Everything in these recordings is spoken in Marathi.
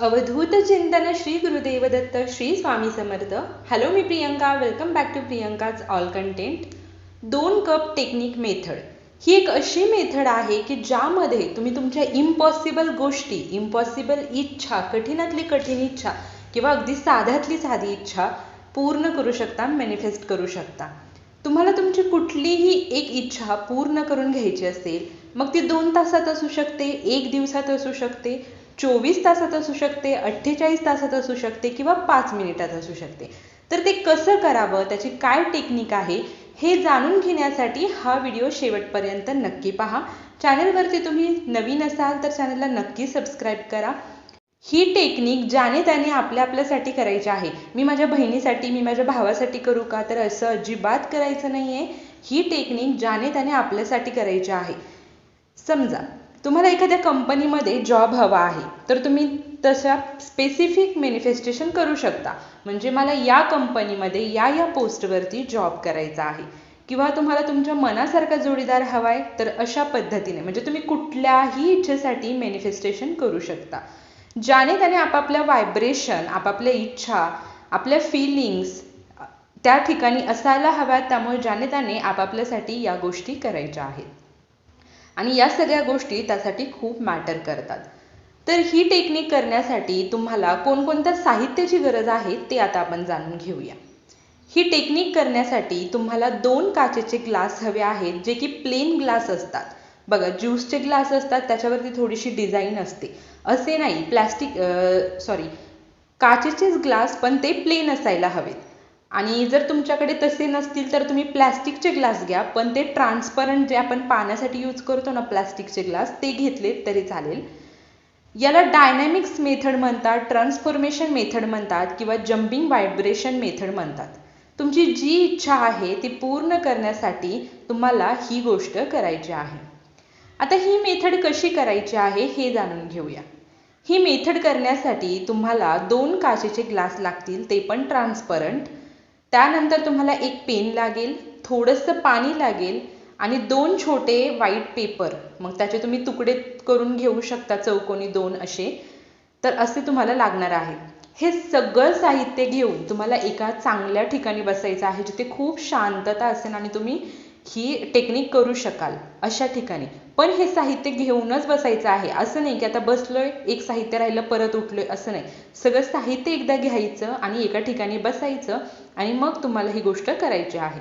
अवधूत चिंतन Shri Gurudev Datta Shri Swami Samarth. Hello me Priyanka. Welcome back to Priyanka's all content दोन कप टेक्निक मेथड. ही एक अशी मेथड आहे की ज्यामध्ये तुम्ही तुमच्या इम्पॉसिबल गोष्टी इम्पॉसिबल इच्छा कठीणातली कठीण इच्छा किंवा अगदी साध्यातली साधी इच्छा पूर्ण करू शकता मॅनिफेस्ट करू शकता. तुम्हाला तुमची कुठलीही एक इच्छा पूर्ण करून घ्यायची असेल मग ती दोन तासात असू शकते एक दिवसात असू शकते चोवीस तासात असू शकते अठ्ठेचाळीस तासात असू शकते किंवा पाच मिनिटात असू शकते. तर ते कसं करावं त्याची काय टेक्निक आहे हे जाणून घेण्यासाठी हा व्हिडिओ शेवटपर्यंत नक्की पहा. चॅनलवरती तुम्ही नवीन असाल तर चॅनलला नक्की सबस्क्राईब करा. ही टेक्निक ज्याने त्याने आपल्या आपल्यासाठी करायची आहे. मी माझ्या बहिणीसाठी मी माझ्या भावासाठी करू का? तर असं अजिबात करायचं नाही आहे ही टेक्निक ज्याने त्याने आपल्यासाठी करायची आहे. समजा तुम्हाला एखाद्या कंपनीमध्ये जॉब हवा आहे तर तुम्ही तशा स्पेसिफिक मॅनिफेस्टेशन करू शकता. म्हणजे मला या कंपनीमध्ये या या पोस्टवरती जॉब करायचा आहे. किंवा तुम्हाला तुमच्या मनासारखा जोडीदार हवा आहे तर अशा पद्धतीने. म्हणजे तुम्ही कुठल्याही इच्छेसाठी मॅनिफेस्टेशन करू शकता. ज्याने त्याने आपापल्या व्हायब्रेशन आपापल्या इच्छा आपल्या फिलिंग्स त्या ठिकाणी असायला हव्यात त्यामुळे ज्याने त्याने आपापल्यासाठी या गोष्टी करायच्या आहेत. आणि या सगळ्या गोष्टी त्यासाठी खूप मॅटर करतात. तर ही टेक्निक करण्यासाठी तुम्हाला कोणकोणत्या साहित्याची गरज आहे ते आता आपण जाणून घेऊया. ही टेक्निक करण्यासाठी तुम्हाला दोन काचेचे ग्लास हवे आहेत जे की प्लेन ग्लास असतात. बघा ज्यूसचे ग्लास असतात त्याच्यावरती थोडीशी डिझाईन असते. असे नाही प्लॅस्टिक सॉरी काचेचेच ग्लास पण ते प्लेन असायला हवेत. आणि जर तुमच्याकडे तसे नसतील तर तुम्ही प्लॅस्टिकचे ग्लास घ्या पण ते ट्रान्सपरंट जे आपण पाण्यासाठी यूज करतो ना प्लॅस्टिकचे ग्लास ते घेतले तरी चालेल. याला डायनॅमिक्स मेथड म्हणतात ट्रान्सफॉर्मेशन मेथड म्हणतात किंवा जम्पिंग व्हायब्रेशन मेथड म्हणतात. तुमची जी इच्छा आहे ती पूर्ण करण्यासाठी तुम्हाला ही गोष्ट करायची आहे. आता ही मेथड कशी करायची आहे हे जाणून घेऊया. ही मेथड करण्यासाठी तुम्हाला दोन काचेचे ग्लास लागतील ते पण ट्रान्सपरंट त्यानंतर तुम्हाला एक पेन लागेल थोडंसं पाणी लागेल आणि दोन छोटे व्हाईट पेपर मग त्याचे तुम्ही तुकडे करून घेऊ शकता चौकोनी दोन असे. तर असे तुम्हाला लागणार आहे. हे सगळं साहित्य घेऊन तुम्हाला एका चांगल्या ठिकाणी बसायचं आहे जिथे खूप शांतता असेल आणि तुम्ही ही टेक्निक करू शकाल. अशा ठिकाणी. पण हे साहित्य घेऊनच बसायचं आहे. असं नाही की आता बसलोय एक साहित्य राहिलं परत उठलोय असं नाही. सगळं साहित्य एकदा घ्यायचं आणि एका ठिकाणी बसायचं आणि मग तुम्हाला ही गोष्ट करायची आहे.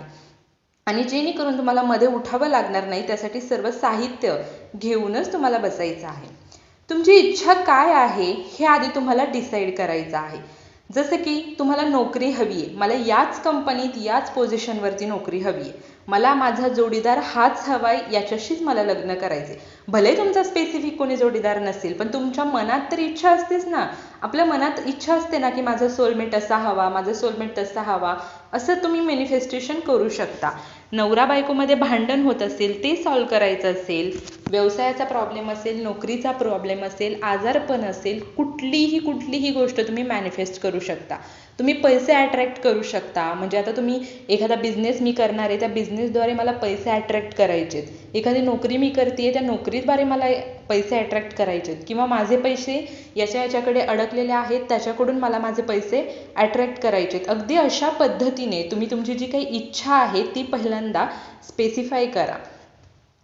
आणि जेणेकरून तुम्हाला मध्ये उठावं लागणार नाही त्यासाठी सर्व साहित्य घेऊनच तुम्हाला बसायचं आहे. तुमची इच्छा काय आहे हे आधी तुम्हाला डिसाईड करायचं आहे. जसं की तुम्हाला नोकरी हवी आहे. मला याच कंपनीत याच पोझिशनवरती नोकरी हवी आहे. मला माझा जोडीदार हाच हवाय याच्याशीच मला लग्न करायचे भले तुमचा स्पेसिफिक कोणी जोडीदार नसेल पण तुमच्या मनात तर इच्छा असतेच ना. आपल्या मनात इच्छा असते ना की माझा सोलमेट असा हवा माझा सोलमेट तसा हवा असं तुम्ही मॅनिफेस्टेशन करू शकता. नवरा बायकोमध्ये भांडण होत असेल ते सॉल्व करायचं असेल व्यवसायाचा प्रॉब्लेम असेल नोकरीचा प्रॉब्लेम असेल आजारपण असेल कुठलीही कुठलीही गोष्ट तुम्ही मॅनिफेस्ट करू शकता. तुम्ही पैसे अट्रॅक्ट करू शकता. म्हणजे आता तुम्ही एखादा बिझनेस मी करणार आहे त्या बिझनेसद्वारे मला पैसे अट्रॅक्ट करायचेत. एखादी नोकरी मी करते त्या नोकरीद्वारे मला पैसे अट्रॅक्ट करायचेत. किंवा माझे पैसे याच्या याच्याकडे अडकलेले आहेत त्याच्याकडून मला माझे पैसे अट्रॅक्ट करायचेत. अगदी अशा पद्धतीने तुम्ही तुमची जी काही इच्छा आहे ती पहिल्यांदा स्पेसिफाय करा.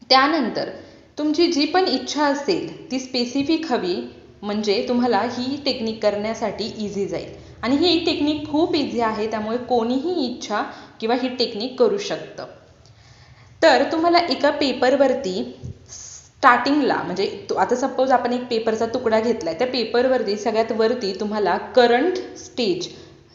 त्यानंतर तुमची जी पण इच्छा असेल ती स्पेसिफिक हवी म्हणजे तुम्हाला ही टेक्निक करण्यासाठी इझी जाईल. आणि ही टेक्निक खूप इझी आहे त्यामुळे कोणीही इच्छा किंवा ही टेक्निक करू शकतं. तर तुम्हाला एका पेपरवरती स्टार्टिंगला म्हणजे आता सपोज आपण एक पेपरचा तुकडा घेतलाय त्या पेपरवरती सगळ्यात वरती तुम्हाला करंट स्टेज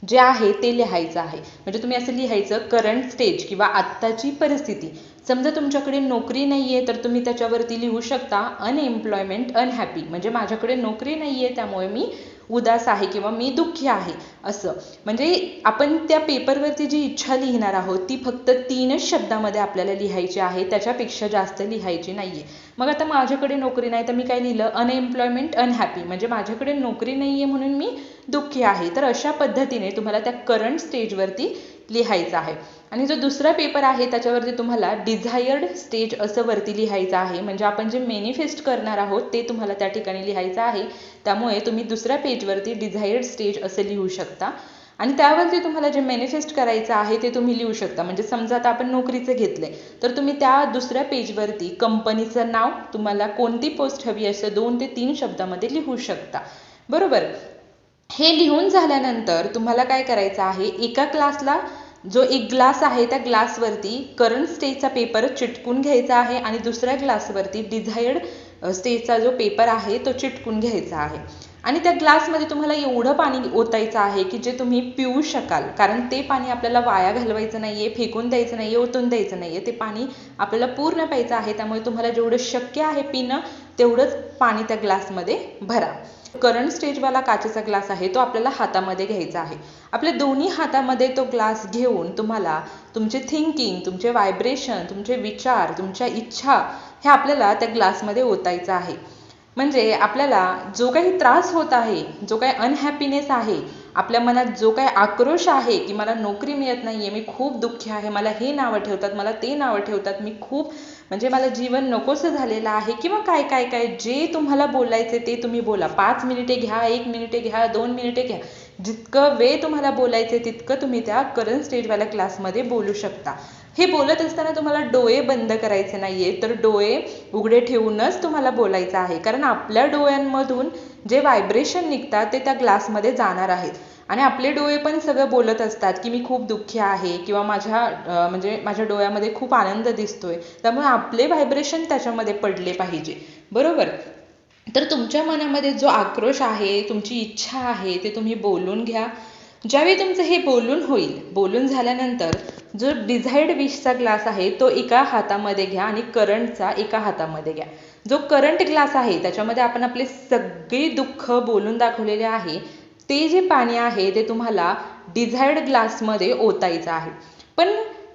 जे आहे ते लिहायचं आहे. म्हणजे तुम्ही असं लिहायचं करंट स्टेज किंवा आत्ताची परिस्थिती. समजा तुमच्याकडे नोकरी नाही आहे तर तुम्ही त्याच्यावरती लिहू शकता अनएम्प्लॉयमेंट अनहॅपी म्हणजे माझ्याकडे नोकरी नाही आहे त्यामुळे मी उदास आहे किंवा मी दुःखी आहे असं. म्हणजे आपण त्या पेपरवरती जी इच्छा लिहिणार आहोत ती फक्त तीनच शब्दामध्ये आपल्याला लिहायची आहे त्याच्यापेक्षा जास्त लिहायची नाही आहे मग आता माझ्याकडे नोकरी नाही तर मी काय लिहिलं? अनएम्प्लॉयमेंट अनहॅपी म्हणजे माझ्याकडे नोकरी नाही आहे म्हणून मी दुःखी आहे. तर अशा पद्धतीने तुम्हाला त्या करंट स्टेजवरती लिहायचं आहे. आणि जो दुसरा पेपर आहे त्याच्यावरती तुम्हाला डिझायर्ड स्टेज असं वरती लिहायचं आहे. म्हणजे आपण जे मेनिफेस्ट करणार आहोत ते तुम्हाला त्या ठिकाणी लिहायचं आहे. त्यामुळे तुम्ही दुसऱ्या पेजवरती डिझायर्ड स्टेज असं लिहू शकता. आणि त्यावरती तुम्हाला जे मॅनिफेस्ट करायचं आहे ते तुम्ही लिहू शकता. म्हणजे समजा आता आपण नोकरीचं घेतलंय तर तुम्ही त्या दुसऱ्या पेजवरती कंपनीचं नाव तुम्हाला कोणती पोस्ट हवी असं दोन ते तीन शब्दामध्ये लिहू शकता. बरोबर? हे लिहून झाल्यानंतर तुम्हाला काय करायचं आहे? एका क्लासला जो एक ग्लास आहे त्या ग्लासवरती करंट स्टेजचा पेपर चिटकून घ्यायचा आहे आणि दुसऱ्या ग्लासवरती डिझायर्ड स्टेजचा जो पेपर आहे तो चिटकून घ्यायचा आहे. आणि त्या ग्लासमध्ये तुम्हाला एवढं पाणी ओतायचं आहे की जे तुम्ही पिऊ शकाल. कारण ते पाणी आपल्याला वाया घालवायचं नाहीये फेकून द्यायचं नाहीये ओतून द्यायचं नाहीये. ते पाणी आपल्याला पूर्ण प्यायचं आहे त्यामुळे तुम्हाला जेवढं शक्य आहे पिणं तेवढंच पाणी त्या ग्लासमध्ये भरा. करंट स्टेजवाला काचेचा ग्लास आहे तो आपल्याला हातामध्ये घ्यायचा आहे. आपल्या दोन्ही हातामध्ये तो ग्लास घेऊन तुम्हाला तुमचे थिंकिंग तुमचे व्हायब्रेशन तुमचे विचार तुमच्या इच्छा हे आपल्याला त्या ग्लासमध्ये ओतायचं आहे. म्हणजे आपल्याला जो काही त्रास होत आहे जो काही अनहॅपीनेस आहे आपल्या मनात जो काय आक्रोश आहे की मला नोकरी मिळत नाहीये मी खूप दुःखी आहे मला हे नावं ठेवतात मला ते नावं ठेवतात मी खूप म्हणजे मला जीवन नकोसं झालेलं आहे किंवा काय काय काय जे तुम्हाला बोलायचे ते तुम्ही बोला. पाच मिनिटे घ्या एक मिनिटे घ्या दोन मिनिटे घ्या. जितकं वेळ तुम्हाला बोलायचे तितकं तुम्ही त्या करंट स्टेजवाल्या क्लासमध्ये बोलू शकता. हे बोलत असताना तुम्हाला डोळे बंद करायचे नाहीये तर डोळे उघडे ठेवूनच तुम्हाला बोलायचं आहे. कारण आपल्या डोळ्यांमधून जे व्हायब्रेशन निघतात ते त्या ग्लासमध्ये जाणार आहेत. आणि आपले डोळे पण सगळं बोलत असतात की मी खूप दुःखी आहे किंवा माझ्या म्हणजे माझ्या डोळ्यामध्ये खूप आनंद दिसतोय. त्यामुळे आपले व्हायब्रेशन त्याच्यामध्ये पडले पाहिजे. बरोबर? तर तुमच्या मनामध्ये जो आक्रोश आहे तुमची इच्छा आहे ते तुम्ही बोलून घ्या. ज्यावेळी तुमचं हे बोलून होईल बोलून झाल्यानंतर जो डिझाईड विषचा ग्लास आहे तो एका हातामध्ये घ्या आणि करंटचा एका हातामध्ये घ्या. जो करंट ग्लास आहे त्याच्यामध्ये आपण आपले सगळे दुःख बोलून दाखवलेले आहे ते जे पाणी आहे ते तुम्हाला डिझायर्ड ग्लासमध्ये ओतायचं आहे. पण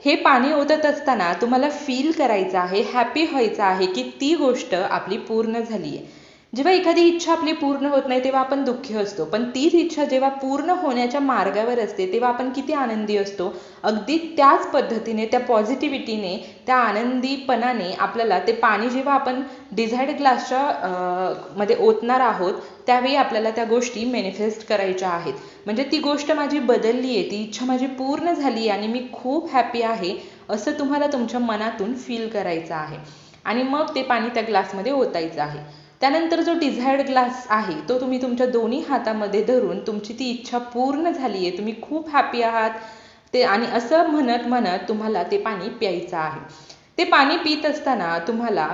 हे पाणी ओतत असताना तुम्हाला फील करायचं आहे हॅपी व्हायचं आहे की ती गोष्ट आपली पूर्ण झाली आहे जेव्हा एखादी इच्छा आपली पूर्ण होत नाही तेव्हा आपण दुःखी असतो. पण तीच इच्छा जेव्हा पूर्ण होण्याच्या मार्गावर असते तेव्हा आपण किती आनंदी असतो. अगदी त्याच पद्धतीने त्या पॉझिटिव्हिटीने त्या आनंदीपणाने आपल्याला ते पाणी जेव्हा आपण डिझायर्ड ग्लासच्या मध्ये ओतणार आहोत त्यावेळी आपल्याला त्या गोष्टी मॅनिफेस्ट करायच्या आहेत. म्हणजे ती गोष्ट माझी बदलली आहे ती इच्छा माझी पूर्ण झाली आणि मी खूप हॅपी आहे असं तुम्हाला तुमच्या मनातून फील करायचं आहे. आणि मग ते पाणी त्या ग्लासमध्ये ओतायचं आहे. त्यानंतर जो डिझायर्ड ग्लास आहे तो तुम्ही तुमच्या दोन्ही हातामध्ये धरून तुमची ती इच्छा पूर्ण झाली आहे. तुम्ही खूप हॅपी आहात. ते आणि असं म्हणत म्हणत तुम्हाला ते पाणी प्यायचं आहे. ते पाणी पित असताना तुम्हाला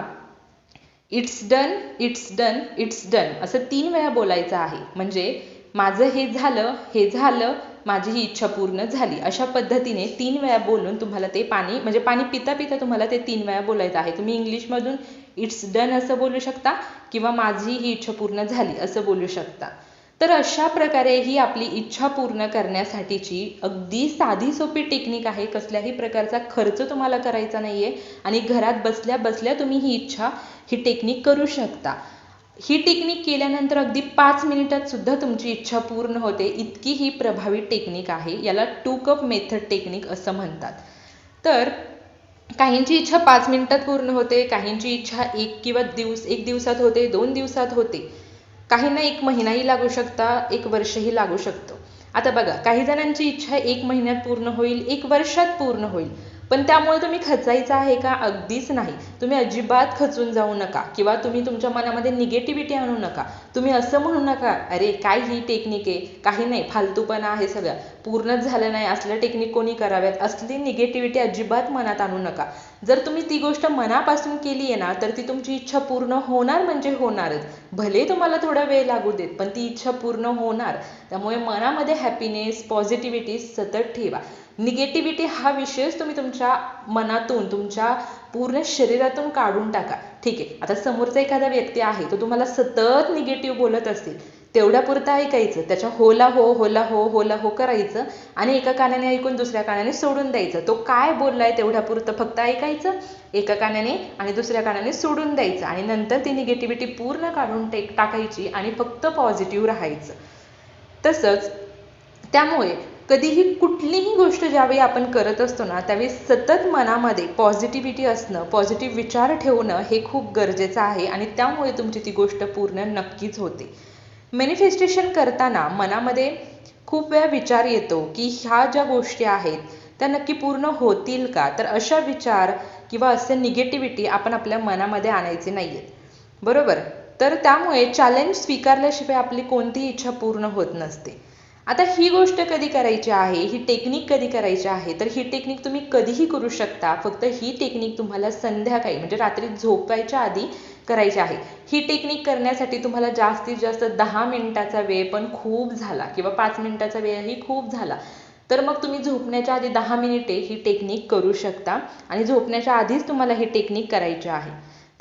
it's done it's done it's done असं तीन वेळा बोलायचं आहे. म्हणजे माझं हे झालं हे झालं माझी ही इच्छा पूर्ण झाली. अशा पद्धतीने तीन वेळा बोलून तुम्हाला ते पाणी म्हणजे पाणी पिता पिता तुम्हाला ते तीन वेळा बोलायचं आहे. तुम्ही इंग्लिशमधून इट्स डन असं बोलू शकता किंवा माझी ही इच्छा पूर्ण झाली असं बोलू शकता. तर अशा प्रकारे ही आपली इच्छा पूर्ण करण्यासाठीची अगदी साधी सोपी टेक्निक आहे. कसल्याही प्रकारचा खर्च तुम्हाला करायचा नाहीये आणि घरात बसल्या बसल्या तुम्ही ही इच्छा ही टेक्निक करू शकता. ही टेक्निक केल्यानंतर अगदी पाच मिनिटात सुद्धा तुमची इच्छा पूर्ण होते. इतकी ही प्रभावी टेक्निक आहे. याला टू कप मेथड टेक्निक असं म्हणतात. तर काहींची इच्छा पाच मिनिटात पूर्ण होते. काहींची इच्छा एक किंवा दिवस एक दिवसात होते दोन दिवसात होते. काहींना एक महिनाही लागू शकता एक वर्षही लागू शकतं. आता बघा काही जणांची इच्छा एक महिन्यात पूर्ण होईल एक वर्षात पूर्ण होईल. पण त्यामुळे तुम्ही खचायचं आहे का? अगदीच नाही. तुम्ही अजिबात खचून जाऊ नका किंवा तुम्ही तुमच्या मनामध्ये निगेटिव्हिटी आणू नका. तुम्ही असं म्हणू नका अरे काय ही टेक्निक आहे? काही नाही फालतूपणा आहे सगळं. पूर्णच झालं नाही असलं टेक्निक कोणी कराव्यात असली निगेटिव्हिटी अजिबात मनात आणू नका. जर तुम्ही ती गोष्ट मनापासून केली आहे ना तर ती तुमची इच्छा पूर्ण होणार म्हणजे होणारच. भले तुम्हाला थोडा वेळ लागू देत पण ती इच्छा पूर्ण होणार. त्यामुळे मनामध्ये हॅपीनेस पॉझिटिव्हिटी सतत ठेवा. निगेटिव्हिटी हा विषयच तुम्ही तुमच्या मनातून तुमच्या पूर्ण शरीरातून काढून टाका. ठीक आहे. आता समोरचा एखादा व्यक्ती आहे तो तुम्हाला सतत निगेटिव्ह बोलत असेल तेवढ्यापुरतं ऐकायचं. त्याच्या होला हो होला हो होला हो करायचं आणि एका कानाने ऐकून दुसऱ्या कानाने सोडून द्यायचं. तो काय बोललाय तेवढ्यापुरतं फक्त ऐकायचं एका कानाने आणि दुसऱ्या कानाने सोडून द्यायचं आणि नंतर ती निगेटिव्हिटी पूर्ण काढून टाकायची आणि फक्त पॉझिटिव्ह राहायचं. तसंच त्यामुळे कधीही कुठलीही गोष्ट ज्यावेळी आपण करत असतो ना त्यावेळी सतत मनामध्ये पॉझिटिव्हिटी असणं पॉझिटिव्ह विचार ठेवणं हे खूप गरजेचं आहे आणि त्यामुळे तुमची ती गोष्ट पूर्ण नक्कीच होते. मॅनिफेस्टेशन करताना मनामध्ये खूप वेळा विचार येतो की ह्या ज्या गोष्टी आहेत त्या नक्की पूर्ण होतील का? तर अशा विचार किंवा असे निगेटिव्हिटी आपण आपल्या मनामध्ये आणायचे नाही आहेत बरोबर? तर त्यामुळे चॅलेंज स्वीकारल्याशिवाय आपली कोणतीही इच्छा पूर्ण होत नसते. आता ही गोष्ट कधी करायची आहे? ही टेक्निक कधी करायची आहे? तर ही टेक्निक तुम्ही कधीही करू शकता. फक्त ही टेक्निक तुम्हाला संध्याकाळी म्हणजे रात्री झोपायच्या आधी करायची आहे. ही टेक्निक करण्यासाठी तुम्हाला जास्तीत जास्त दहा मिनिटाचा वेळ पण खूप झाला किंवा पाच मिनिटाचा वेळही खूप झाला. तर मग तुम्ही झोपण्याच्या आधी दहा मिनिटे ही टेक्निक करू शकता आणि झोपण्याच्या आधीच तुम्हाला ही टेक्निक करायची आहे.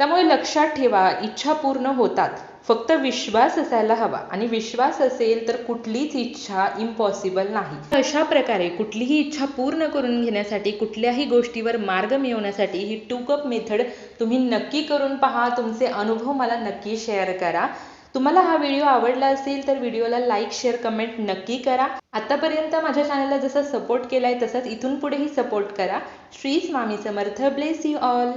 त्यामुळे लक्षात ठेवा इच्छा पूर्ण होतात. फक्त विश्वास असायला हवा. आणि विश्वास असेल तर कुठलीच इच्छा इम्पॉसिबल नाही. अशा प्रकारे कुठलीही इच्छा पूर्ण करून घेण्यासाठी कुठल्याही गोष्टीवर मार्ग मिळवण्यासाठी ही टू कप मेथड तुम्ही नक्की करून पहा. तुमचे अनुभव मला नक्की शेअर करा. तुम्हाला हा व्हिडिओ आवडला असेल तर व्हिडिओला लाईक शेअर कमेंट नक्की करा. आतापर्यंत माझ्या चॅनलला जसा सपोर्ट केलाय तसंच इथून पुढेही सपोर्ट करा. Shri Swami Samarth. Bless you all